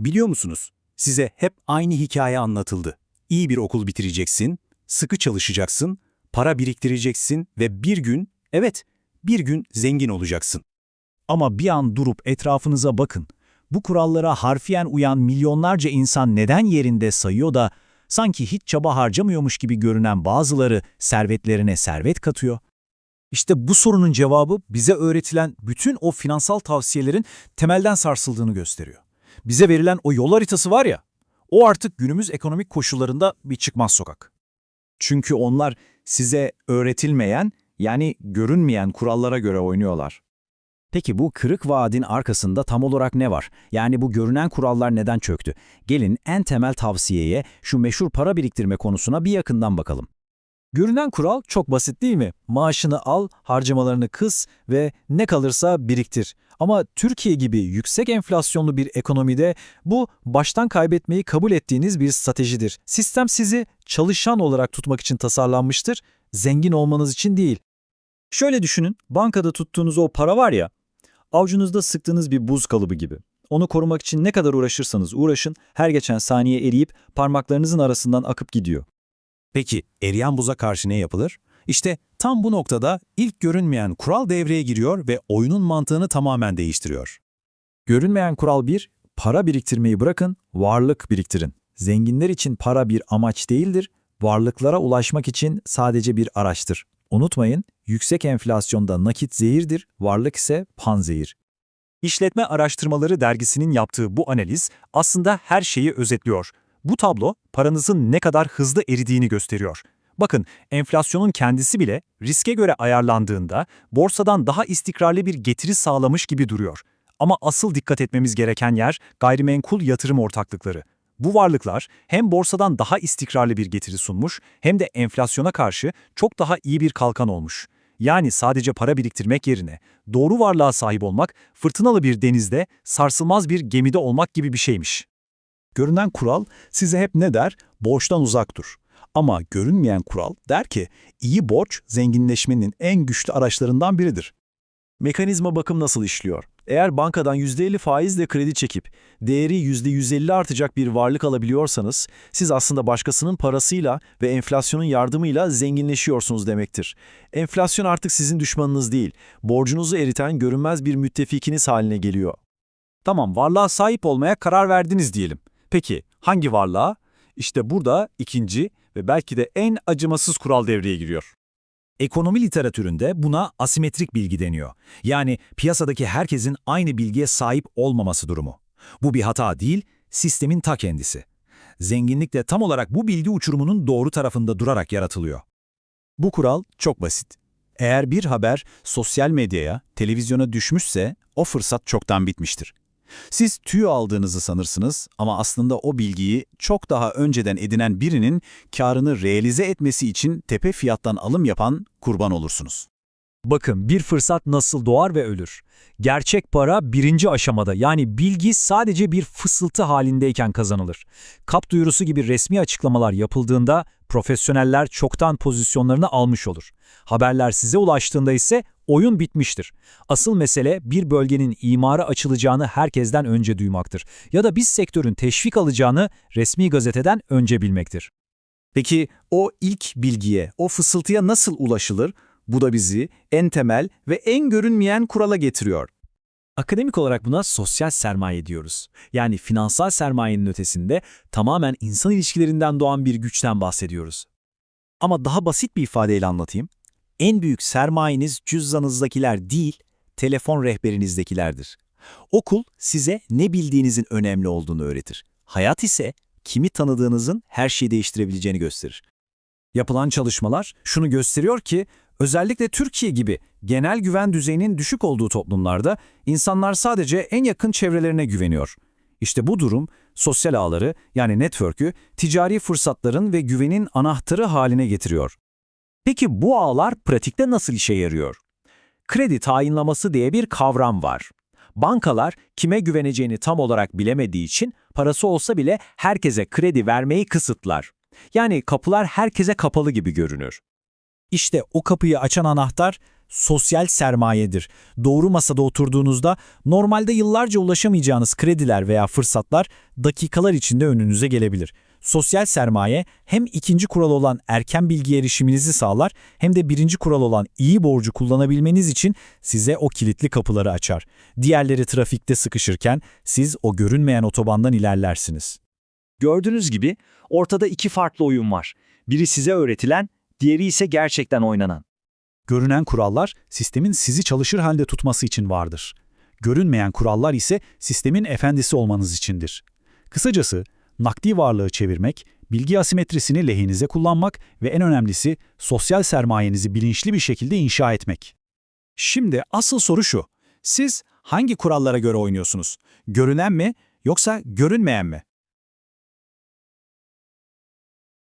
Biliyor musunuz? Size hep aynı hikaye anlatıldı. İyi bir okul bitireceksin, sıkı çalışacaksın, para biriktireceksin ve bir gün, evet, bir gün zengin olacaksın. Ama bir an durup etrafınıza bakın. Bu kurallara harfiyen uyan milyonlarca insan neden yerinde sayıyor da sanki hiç çaba harcamıyormuş gibi görünen bazıları servetlerine servet katıyor? İşte bu sorunun cevabı bize öğretilen bütün o finansal tavsiyelerin temelden sarsıldığını gösteriyor. Bize verilen o yol haritası var ya, o artık günümüz ekonomik koşullarında bir çıkmaz sokak. Çünkü onlar size öğretilmeyen yani görünmeyen kurallara göre oynuyorlar. Peki bu kırık vaadin arkasında tam olarak ne var? Yani bu görünen kurallar neden çöktü? Gelin en temel tavsiyeye, şu meşhur para biriktirme konusuna bir yakından bakalım. Görünen kural çok basit değil mi? Maaşını al, harcamalarını kıs ve ne kalırsa biriktir. Ama Türkiye gibi yüksek enflasyonlu bir ekonomide bu baştan kaybetmeyi kabul ettiğiniz bir stratejidir. Sistem sizi çalışan olarak tutmak için tasarlanmıştır, zengin olmanız için değil. Şöyle düşünün, bankada tuttuğunuz o para var ya, avucunuzda sıktığınız bir buz kalıbı gibi. Onu korumak için ne kadar uğraşırsanız uğraşın, her geçen saniye eriyip parmaklarınızın arasından akıp gidiyor. Peki eriyen buza karşı ne yapılır? İşte tam bu noktada ilk görünmeyen kural devreye giriyor ve oyunun mantığını tamamen değiştiriyor. Görünmeyen kural 1, para biriktirmeyi bırakın, varlık biriktirin. Zenginler için para bir amaç değildir, varlıklara ulaşmak için sadece bir araçtır. Unutmayın, yüksek enflasyonda nakit zehirdir, varlık ise panzehir. İşletme Araştırmaları dergisinin yaptığı bu analiz aslında her şeyi özetliyor. Bu tablo paranızın ne kadar hızlı eridiğini gösteriyor. Bakın enflasyonun kendisi bile riske göre ayarlandığında borsadan daha istikrarlı bir getiri sağlamış gibi duruyor. Ama asıl dikkat etmemiz gereken yer gayrimenkul yatırım ortaklıkları. Bu varlıklar hem borsadan daha istikrarlı bir getiri sunmuş hem de enflasyona karşı çok daha iyi bir kalkan olmuş. Yani sadece para biriktirmek yerine doğru varlığa sahip olmak fırtınalı bir denizde sarsılmaz bir gemide olmak gibi bir şeymiş. Görünen kural size hep ne der? Borçtan uzak dur. Ama görünmeyen kural der ki iyi borç zenginleşmenin en güçlü araçlarından biridir. Mekanizma bakım nasıl işliyor? Eğer bankadan %50 faizle kredi çekip değeri %150 artacak bir varlık alabiliyorsanız, siz aslında başkasının parasıyla ve enflasyonun yardımıyla zenginleşiyorsunuz demektir. Enflasyon artık sizin düşmanınız değil, borcunuzu eriten görünmez bir müttefikiniz haline geliyor. Tamam, varlığa sahip olmaya karar verdiniz diyelim. Peki, hangi varlığa? İşte burada ikinci ve belki de en acımasız kural devreye giriyor. Ekonomi literatüründe buna asimetrik bilgi deniyor. Yani piyasadaki herkesin aynı bilgiye sahip olmaması durumu. Bu bir hata değil, sistemin ta kendisi. Zenginlik de tam olarak bu bilgi uçurumunun doğru tarafında durarak yaratılıyor. Bu kural çok basit. Eğer bir haber sosyal medyaya, televizyona düşmüşse o fırsat çoktan bitmiştir. Siz tüy aldığınızı sanırsınız ama aslında o bilgiyi çok daha önceden edinen birinin karını realize etmesi için tepe fiyattan alım yapan kurban olursunuz. Bakın bir fırsat nasıl doğar ve ölür. Gerçek para birinci aşamada yani bilgi sadece bir fısıltı halindeyken kazanılır. Kap duyurusu gibi resmi açıklamalar yapıldığında profesyoneller çoktan pozisyonlarını almış olur. Haberler size ulaştığında ise oyun bitmiştir. Asıl mesele bir bölgenin imara açılacağını herkesten önce duymaktır ya da bir sektörün teşvik alacağını resmi gazeteden önce bilmektir. Peki o ilk bilgiye, o fısıltıya nasıl ulaşılır? Bu da bizi en temel ve en görünmeyen kurala getiriyor. Akademik olarak buna sosyal sermaye diyoruz. Yani finansal sermayenin ötesinde tamamen insan ilişkilerinden doğan bir güçten bahsediyoruz. Ama daha basit bir ifadeyle anlatayım. En büyük sermayeniz cüzdanınızdakiler değil, telefon rehberinizdekilerdir. Okul size ne bildiğinizin önemli olduğunu öğretir. Hayat ise kimi tanıdığınızın her şeyi değiştirebileceğini gösterir. Yapılan çalışmalar şunu gösteriyor ki özellikle Türkiye gibi genel güven düzeyinin düşük olduğu toplumlarda insanlar sadece en yakın çevrelerine güveniyor. İşte bu durum sosyal ağları yani network'ü ticari fırsatların ve güvenin anahtarı haline getiriyor. Peki bu ağlar pratikte nasıl işe yarıyor? Kredi tayinlaması diye bir kavram var. Bankalar kime güveneceğini tam olarak bilemediği için parası olsa bile herkese kredi vermeyi kısıtlar. Yani kapılar herkese kapalı gibi görünür. İşte o kapıyı açan anahtar sosyal sermayedir. Doğru masada oturduğunuzda normalde yıllarca ulaşamayacağınız krediler veya fırsatlar dakikalar içinde önünüze gelebilir. Sosyal sermaye hem ikinci kural olan erken bilgi erişiminizi sağlar hem de birinci kural olan iyi borcu kullanabilmeniz için size o kilitli kapıları açar. Diğerleri trafikte sıkışırken siz o görünmeyen otobandan ilerlersiniz. Gördüğünüz gibi ortada iki farklı oyun var. Biri size öğretilen, diğeri ise gerçekten oynanan. Görünen kurallar sistemin sizi çalışır halde tutması için vardır. Görünmeyen kurallar ise sistemin efendisi olmanız içindir. Kısacası nakdi varlığı çevirmek, bilgi asimetrisini lehinize kullanmak ve en önemlisi sosyal sermayenizi bilinçli bir şekilde inşa etmek. Şimdi asıl soru şu. Siz hangi kurallara göre oynuyorsunuz? Görünen mi yoksa görünmeyen mi?